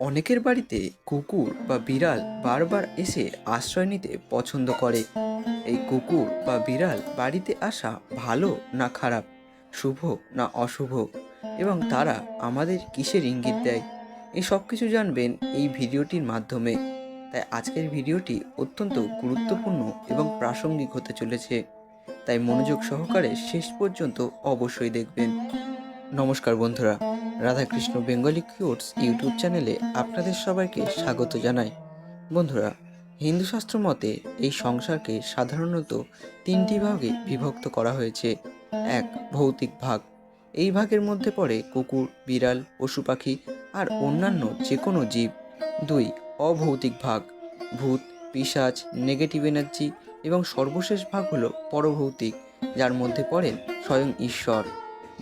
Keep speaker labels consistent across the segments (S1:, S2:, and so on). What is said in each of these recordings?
S1: অনেকের বাড়িতে কুকুর বা বিড়াল বারবার এসে আশ্রয় নিতে পছন্দ করে। এই কুকুর বা বিড়াল বাড়িতে আসা ভালো না খারাপ, শুভ না অশুভ? এবং তারা আমাদের কিসের ইঙ্গিত দেয়? এই সব কিছু জানবেন এই ভিডিওটির মাধ্যমে। তাই আজকের ভিডিওটি অত্যন্ত গুরুত্বপূর্ণ এবং প্রাসঙ্গিক হতে চলেছে। তাই মনোযোগ সহকারে শেষ পর্যন্ত অবশ্যই দেখবেন। নমস্কার বন্ধুরা। রাধাকৃষ্ণ বেঙ্গলি কিউটস ইউটিউব চ্যানেলে আপনাদের সবাইকে স্বাগত জানাই। বন্ধুরা, হিন্দু শাস্ত্র মতে এই সংসারকে সাধারণত তিনটি ভাগে বিভক্ত করা হয়েছে। এক, ভৌতিক ভাগ। এই ভাগের মধ্যে পড়ে কুকুর, বিড়াল, পশু পাখি আর অন্যান্য যে কোনো জীব। দুই, অভৌতিক ভাগ। ভূত পিশাচ নেগেটিভ এনার্জি এবং সর্বশেষ ভাগ হলো পরভৌতিক, যার মধ্যে পড়েন স্বয়ং ঈশ্বর।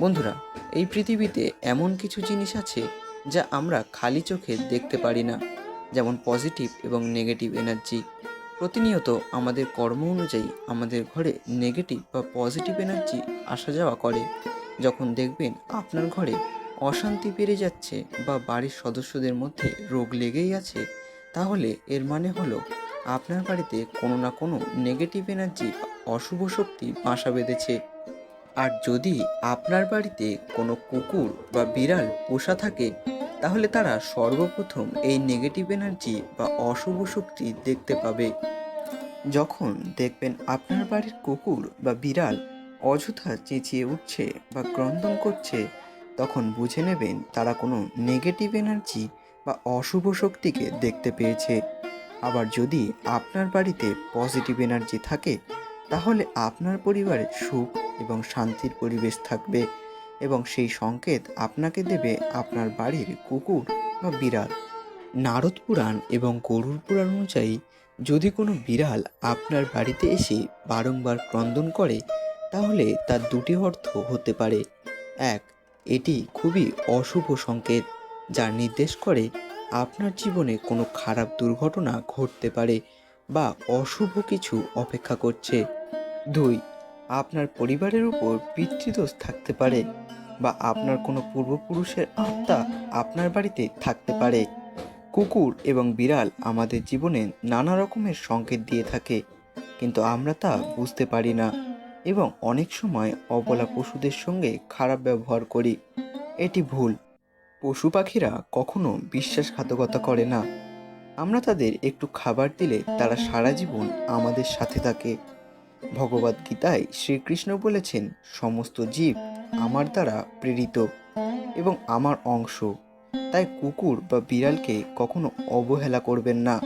S1: বন্ধুরা, এই পৃথিবীতে এমন কিছু জিনিস আছে যা আমরা খালি চোখে দেখতে পারি না, যেমন পজিটিভ এবং নেগেটিভ এনার্জি। প্রতিনিয়ত আমাদের কর্ম অনুযায়ী আমাদের ঘরে নেগেটিভ বা পজিটিভ এনার্জি আসা যাওয়া করে। যখন দেখবেন আপনার ঘরে অশান্তি বেড়ে যাচ্ছে বা বাড়ির সদস্যদের মধ্যে রোগ লেগেই আছে, তাহলে এর মানে হলো আপনার বাড়িতে কোনো না কোনো নেগেটিভ এনার্জি অশুভ শক্তি বাসা বেঁধেছে। আর যদি আপনার বাড়িতে কোনো কুকুর বা বিড়াল পোষা থাকে, তাহলে তারা সর্বপ্রথম এই নেগেটিভ এনার্জি বা অশুভ শক্তি দেখতে পাবে। যখন দেখবেন আপনার বাড়ির কুকুর বা বিড়াল অযথা চেঁচিয়ে উঠছে বা ক্রন্দন করছে, তখন বুঝে নেবেন তারা কোনো নেগেটিভ এনার্জি বা অশুভ শক্তিকে দেখতে পেয়েছে। আবার যদি আপনার বাড়িতে পজিটিভ এনার্জি থাকে, তাহলে আপনার পরিবারে সুখ এবং শান্তির পরিবেশ থাকবে এবং সেই সংকেত আপনাকে দেবে আপনার বাড়ির কুকুর বা বিড়াল। নারদ পুরাণ এবং গরুর পুরাণ অনুযায়ী, যদি কোনো বিড়াল আপনার বাড়িতে এসে বারংবার ক্রন্দন করে, তাহলে তার দুটি অর্থ হতে পারে। এক, এটি খুবই অশুভ সংকেত, যা নির্দেশ করে আপনার জীবনে কোনো খারাপ দুর্ঘটনা ঘটতে পারে বা অশুভ কিছু অপেক্ষা করছে। দুই আপনার পরিবারের উপর পিতৃদোষ থাকতে পারে বা আপনার কোনো পূর্বপুরুষের আত্মা আপনার বাড়িতে থাকতে পারে। কুকুর এবং বিড়াল আমাদের জীবনে নানা রকমের সংকেত দিয়ে থাকে, কিন্তু আমরা তা বুঝতে পারি না এবং অনেক সময় অবলা পশুদের সঙ্গে খারাপ ব্যবহার করি। এটি ভুল। পশু পাখিরা কখনো বিশ্বাসঘাতকতা করে না। আমরা তাদের একটু খাবার দিলে তারা সারা জীবন আমাদের সাথে থাকে। ভগবদ গীতায় শ্রীকৃষ্ণ বলেছেন, সমস্ত জীব আমার দ্বারা প্রেরিত এবং আমার অংশ। তাই কুকুর বা বিড়ালকে কখনো অবহেলা করবেন না।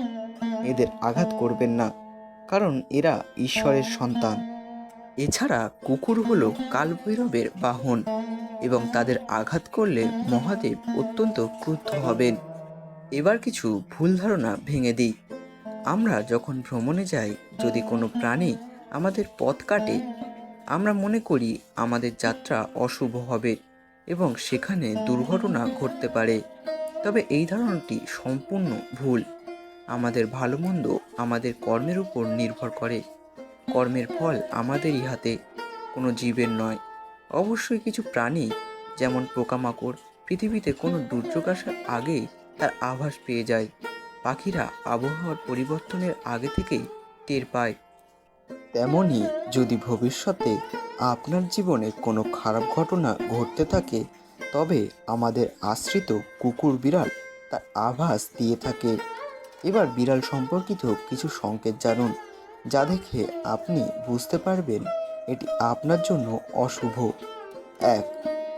S1: এদের আঘাত করবেন না, কারণ এরা ঈশ্বরের সন্তান। এছাড়া কুকুর হলো কালভৈরবের বাহন এবং তাদের আঘাত করলে মহাদেব অত্যন্ত ক্রুদ্ধ হবেন। এবার কিছু ভুল ধারণা ভেঙে দিই। আমরা যখন ভ্রমণে যাই, যদি কোনো প্রাণী আমাদের পথ কাটে, আমরা মনে করি আমাদের যাত্রা অশুভ হবে এবং সেখানে দুর্ঘটনা ঘটতে পারে। তবে এই ধারণাটি সম্পূর্ণ ভুল। আমাদের ভালো মন্দ আমাদের কর্মের উপর নির্ভর করে। কর্মের ফল আমাদেরই হাতে, কোনো জীবের নয়। অবশ্যই কিছু প্রাণী, যেমন পোকামাকড়, পৃথিবীতে কোনো দুর্যোগ আসার আগেই তার আভাস পেয়ে যায়। পাখিরা আবহাওয়ার পরিবর্তনের আগে থেকেই টের পায়। তেমনই যদি ভবিষ্যতে আপনার জীবনে কোনো খারাপ ঘটনা ঘটতে থাকে, তবে আমাদের আশ্রিত কুকুর বিড়াল তার আভাস দিয়ে থাকে। এবার বিড়াল সম্পর্কিত কিছু সংকেত জানুন, যা দেখে আপনি বুঝতে পারবেন এটি আপনার জন্য অশুভ। এক,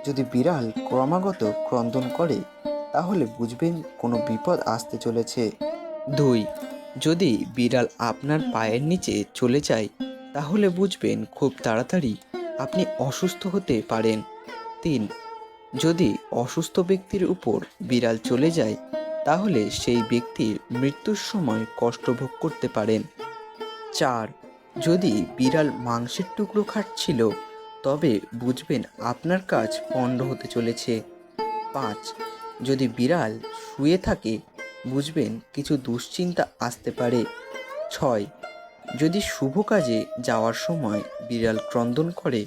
S1: যদি বিড়াল ক্রমাগত ক্রন্দন করে, তাহলে বুঝবেন কোনো বিপদ আসতে চলেছে। দুই যদি বিড়াল আপনার পায়ের নিচে চলে যায়, তাহলে বুঝবেন খুব তাড়াতাড়ি আপনি অসুস্থ হতে পারেন। তিন, যদি অসুস্থ ব্যক্তির উপর বিড়াল চলে যায়, তাহলে সেই ব্যক্তির মৃত্যুর সময় কষ্ট ভোগ করতে পারেন। চার, যদি বিড়াল মাংসের টুকরো খাচ্ছিল, তবে বুঝবেন আপনার কাজ পণ্ড হতে চলেছে। পাঁচ, যদি বিড়াল শুয়ে থাকে বুঝবেন কিছু দুশ্চিন্তা আসতে পারে। ছয়, যদি শুভ কাজে যাওয়ার সময় বিড়াল ক্রন্দন করে,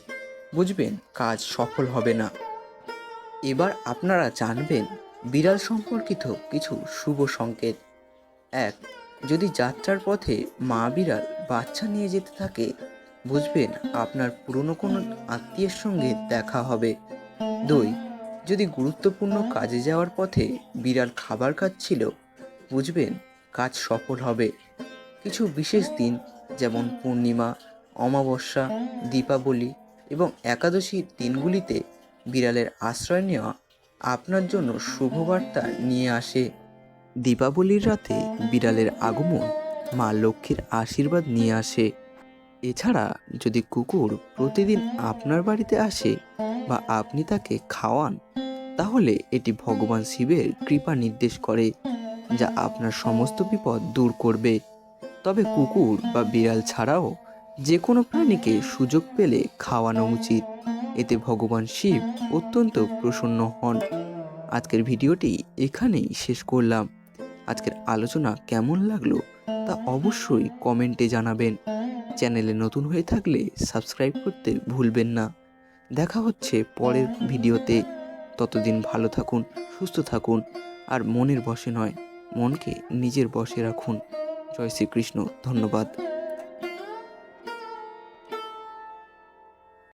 S1: বুঝবেন কাজ সফল হবে না। এবার আপনারা জানবেন বিড়াল সম্পর্কিত কিছু শুভ সংকেত। এক, যদি যাত্রার পথে মা বিড়াল বাচ্চা নিয়ে যেতে থাকে, বুঝবেন আপনার পুরনো কোনো আত্মীয়ের সঙ্গে দেখা হবে। দুই, যদি গুরুত্বপূর্ণ কাজে যাওয়ার পথে বিড়াল খাবার খাচ্ছিল বুঝবেন কাজ সফল হবে। কিছু বিশেষ দিন যেমন পূর্ণিমা, অমাবস্যা, দীপাবলি এবং একাদশীর দিনগুলিতে বিড়ালের আশ্রয় নেওয়া আপনার জন্য শুভবার্তা নিয়ে আসে। দীপাবলির রাতে বিড়ালের আগমন মা লক্ষ্মীর আশীর্বাদ নিয়ে আসে। এছাড়া যদি কুকুর প্রতিদিন আপনার বাড়িতে আসে বা আপনি তাকে খাওয়ান, তাহলে এটি ভগবান শিবের কৃপা নির্দেশ করে। যা আপনার সমস্ত বিপদ দূর করবে। তবে কুকুর বা বিড়াল ছাড়াও যে কোনো প্রাণীকে সুযোগ পেলে খাওয়ানো উচিত। এতে ভগবান শিব অত্যন্ত প্রসন্ন হন। আজকের ভিডিওটি এখানেই শেষ করলাম। আজকের আলোচনা কেমন লাগল তা অবশ্যই কমেন্টে জানাবেন। চ্যানেলে নতুন হয়ে থাকলে সাবস্ক্রাইব করতে ভুলবেন না। দেখা হচ্ছে পরের ভিডিওতে। ততদিন ভালো থাকুন, সুস্থ থাকুন, আর মনের বশে নয়। মনকে নিজের বসে রাখুন। জয় শ্রীকৃষ্ণ ধন্যবাদ।